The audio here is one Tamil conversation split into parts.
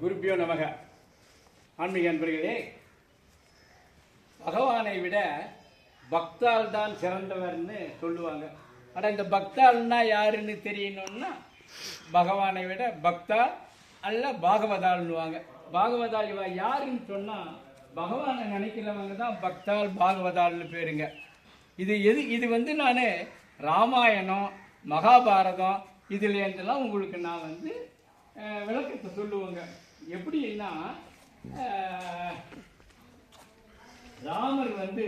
குருப்பியோ நமக. ஆன்மீக அன்பர்களே பகவானை விட பக்தால் தான் சிறந்தவர்னு சொல்லுவாங்க. ஆனால் இந்த பக்தால்னா யாருன்னு தெரியணும்னா பகவானை விட பக்தாள் அல்ல பாகவதாள்னுவாங்க பாகவதால் இவ யாருன்னு சொன்னால் பகவானை நினைக்கிறவங்க தான் பக்தால் பாகவதாள்னு பேருங்க. இது எது இது வந்து நான் ராமாயணம் மகாபாரதம் இதுல இருந்தெல்லாம் உங்களுக்கு நான் வந்து விளக்கத்தை சொல்லுவேங்க. எப்படின்னா ராமர் வந்து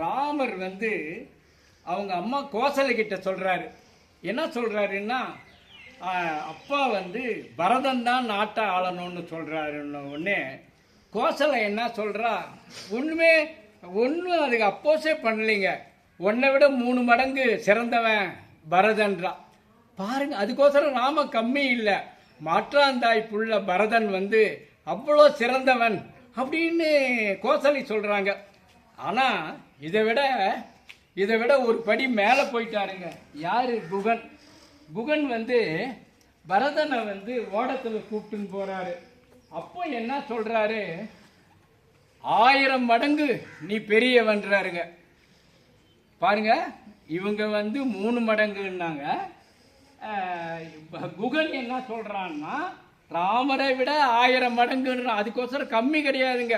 ராமர் வந்து அவங்க அம்மா கோசலை கிட்ட சொல்றாரு. என்ன சொல்றாருன்னா அப்பா வந்து பரதன் தான் நாட்டை ஆளணும்னு சொல்கிறாருன்னு உடனே கோசலை என்ன சொல்றா ஒண்ணுமே ஒன்றும் அதுக்கு அப்போஸே பண்ணலைங்க. உன்னை விட மூணு மடங்கு சிறந்தவன் பரதன்றா. பாருங்க அதுக்கோசரம் ராம கம்மி இல்லை. மாற்றாந்தாய் புள்ள பரதன் வந்து அவ்வளோ சிறந்தவன் அப்படின்னு கோசலி சொல்கிறாங்க ஆனால் இதை விட இதை விட ஒரு படி மேலே போயிட்டாருங்க. யார்? புகன் குகன் வந்து பரதனை வந்து ஓடத்தில் கூப்பிட்டுன்னு போகிறாரு அப்போ என்ன சொல்கிறாரு ஆயிரம் மடங்கு நீ பெரியவன்றாருங்க. பாருங்க இவங்க வந்து மூணு மடங்குன்னாங்க. குகன் என்ன சொல்கிறான்னா ராமரை விட ஆயிரம் மடங்குன்ற அதுக்கோசரம் கம்மி கிடையாதுங்க.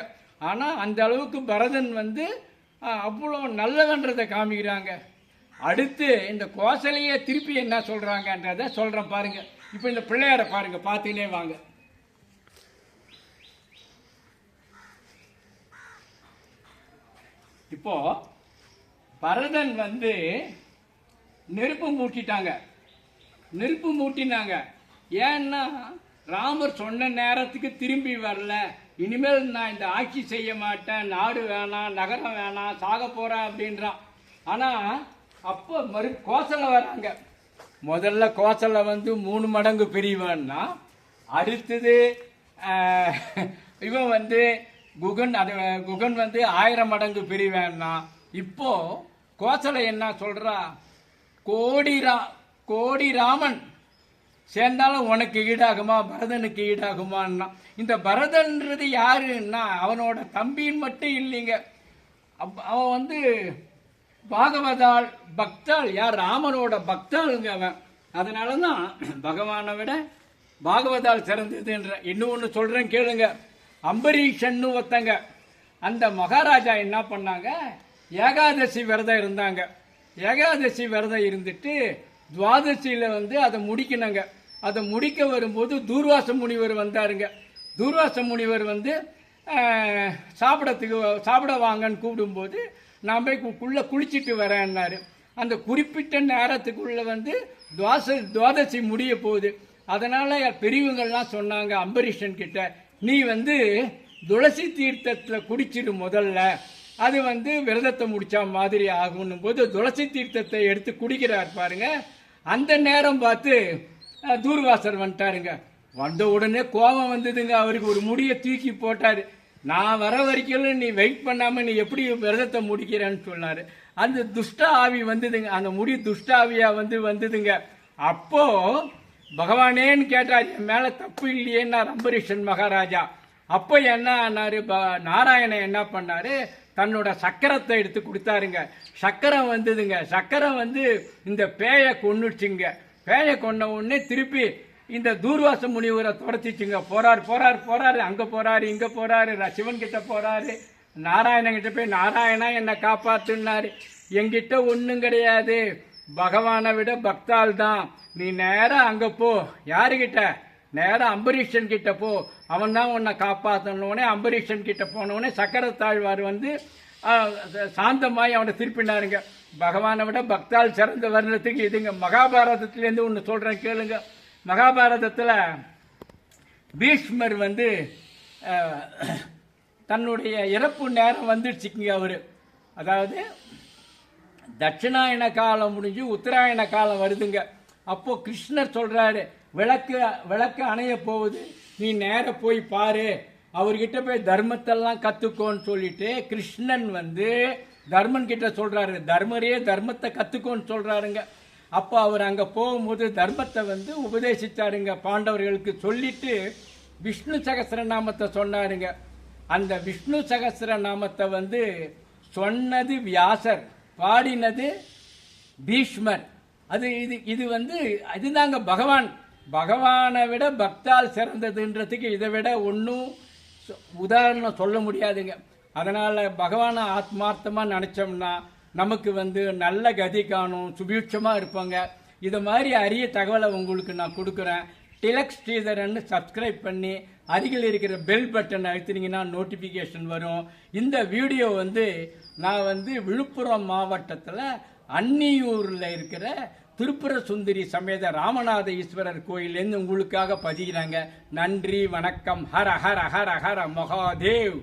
ஆனால் அந்த அளவுக்கு பரதன் வந்து அவ்வளோ நல்லவன்றதை காமிக்கிறாங்க. அடுத்து இந்த கோசலையே திருப்பி என்ன சொல்கிறாங்கன்றத சொல்கிறேன் பாருங்க. இப்போ இந்த பிள்ளையாரை பாருங்கள் பார்த்துக்கினே வாங்க. இப்போ பரதன் வந்து நெருப்பு மூட்டிட்டாங்க. நெருப்பு மூட்டினாங்க. ஏன்னா ராமர் சொன்ன நேரத்துக்கு திரும்பி வரல. இனிமேல் நான் இந்த ஆட்சி செய்ய மாட்டேன். நாடு வேணாம் நகரம் வேணாம் சாக போகிறேன் அப்படின்றான் ஆனால் அப்போ மறு கோசலை வராங்க. முதல்ல கோசலை வந்து மூணு மடங்கு பெரியவன்னா அடுத்தது இவன் வந்து குகன் அது குகன் வந்து ஆயிரம் மடங்கு பெரியவன்னா இப்போ கோசலை என்ன சொல்கிறா கோடிரா கோடி ராமன். சேர்ந்தாலும் உனக்கு ஈடாகுமா? பரதனுக்கு ஈடாகுமான்னா. இந்த பரதன்றது யாருன்னா அவனோட தம்பின்னு மட்டும் இல்லைங்க. அவன் வந்து பாகவதாள் பக்தாள் யார்? ராமனோட பக்தாளுங்க அவன். அதனால தான் பகவானை விட பாகவதால் சிறந்ததுன்ற இன்னும் ஒன்று சொல்கிறேன் கேளுங்க. அம்பரீஷன்னு ஒருத்தங்க. அந்த மகாராஜா என்ன பண்ணாங்க? ஏகாதசி விரதம் இருந்தாங்க. ஏகாதசி விரதம் இருந்துட்டு துவாதசியில் வந்து அதை முடிக்கணுங்க. அதை முடிக்க வரும்போது தூர்வாச முனிவர் வந்தாருங்க. தூர்வாச முனிவர் வந்து சாப்பிடத்துக்கு சாப்பிட வாங்கன்னு கூப்பிடும்போது நான் போய் கு- குளிச்சிட்டு வரேன்னாரு. அந்த குறிப்பிட்ட நேரத்துக்குள்ளே வந்து துவாச துவாதசி முடிய போகுது. அதனால் பெரியவங்கள்லாம் சொன்னாங்க அம்பரீஷன் கிட்ட நீ வந்து துளசி தீர்த்தத்தில் குடிச்சிடு முதல்ல. அது வந்து விரதத்தை முடிச்ச மாதிரி ஆகும்னும் போது துளசி தீர்த்தத்தை எடுத்து குடிக்கிறார் பாருங்கள் அந்த நேரம் பார்த்து தூர்வாசர் வந்துட்டாருங்க. வந்த உடனே கோபம் வந்ததுங்க. அவருக்கு ஒரு முடியை தூக்கி போட்டாரு. நான் வர வரைக்கும் நீ வெயிட் பண்ணாம நீ எப்படி விரதத்தை முடிக்கிறேன்னு சொன்னாரு. அந்த துஷ்ட ஆவி வந்ததுங்க. அந்த முடி துஷ்ட ஆவியா வந்து வந்ததுங்க. அப்போ பகவானேன்னு கேட்டார் என் மேல தப்பு இல்லையேன்னா அம்பரீஷன் மகாராஜா. அப்போ என்ன ஆனாரு? ப- நாராயணன் என்ன பண்ணார்? தன்னோட சக்கரத்தை எடுத்து கொடுத்தாருங்க. சக்கரம் வந்ததுங்க. சக்கரம் வந்து இந்த பேயை கொண்டுச்சுங்க பேயை கொன்ன உடனே திருப்பி இந்த தூர்வாச முனிவரை துரத்திச்சுங்க. போறார் போறார் போறாரு. அங்கே போறாரு இங்கே போறாரு. ர- சிவன் கிட்ட போறாரு. நாராயணன் கிட்ட போய் நாராயணா என்னை காப்பாத்துனாரு என்கிட்ட ஒன்றும் கிடையாது. பகவானை விட பக்தால் தான் நீ நேராக அங்கே போ. யாருக்கிட்ட நேராக அம்பரீஷன் கிட்ட போ. அவன் தான் உன்னை காப்பாற்றணுன்னே அம்பரீஷன் கிட்ட போனவுடனே சக்கரத்தாழ்வார் வந்து சாந்தமாய் அவனை திருப்பினாருங்க. பகவானை விட பக்தால் சிறந்த வர்ணத்துக்கு இதுங்க மகாபாரதத்துலேருந்து ஒன்று சொல்கிறேன் கேளுங்க. மகாபாரதத்தில் பீஷ்மர் வந்து தன்னுடைய இறப்பு நேரம் வந்துடுச்சுங்க அவர். அதாவது தட்சிணாயன காலம் முடிஞ்சு உத்தராயண காலம் வருதுங்க. அப்போது கிருஷ்ணர் சொல்கிறாரு விளக்கு விளக்கு அணைய போகுது. நீ நேர போய் பாரு. அவர்கிட்ட போய் தர்மத்தெல்லாம் கத்துக்கோன்னு சொல்லிட்டு கிருஷ்ணன் வந்து தர்மன் கிட்ட சொல்றாரு. தர்மரே தர்மத்தை கத்துக்கோன்னு சொல்றாருங்க. அப்போ அவர் அங்கே போகும்போது தர்மத்தை வந்து உபதேசித்தாருங்க பாண்டவர்களுக்கு சொல்லிட்டு விஷ்ணு சகஸ்ரநாமத்தை சொன்னாருங்க. அந்த விஷ்ணு சகஸ்ரநாமத்தை வந்து சொன்னது வியாசர் பாடினது பீஷ்மர். அது இது இது வந்து இதுதாங்க பகவான். பகவானை விட பக்தால் சிறந்ததுன்றதுக்கு இதை விட ஒன்றும் உதாரணம் சொல்ல முடியாதுங்க. அதனால் பகவானை ஆத்மார்த்தமாக நினச்சோம்னா நமக்கு வந்து நல்ல கதி காணும் சுபீட்சமாக இருப்பாங்க. இது மாதிரி அரிய தகவலை உங்களுக்கு நான் கொடுக்குறேன். டிலக் ஸ்ரீதரன் சப்ஸ்கிரைப் பண்ணி அருகில் இருக்கிற பெல் பட்டன் அழுத்தினீங்கன்னா நோட்டிஃபிகேஷன் வரும். இந்த வீடியோ வந்து நான் வந்து விழுப்புரம் மாவட்டத்தில் அன்னியூரில் இருக்கிற திருப்புர சுந்தரி சமேத ராமநாத ஈஸ்வரர் கோயிலேருந்து உங்களுக்காக பதிகிறாங்க நன்றி வணக்கம். ஹர ஹர ஹர ஹர மகாதேவ்.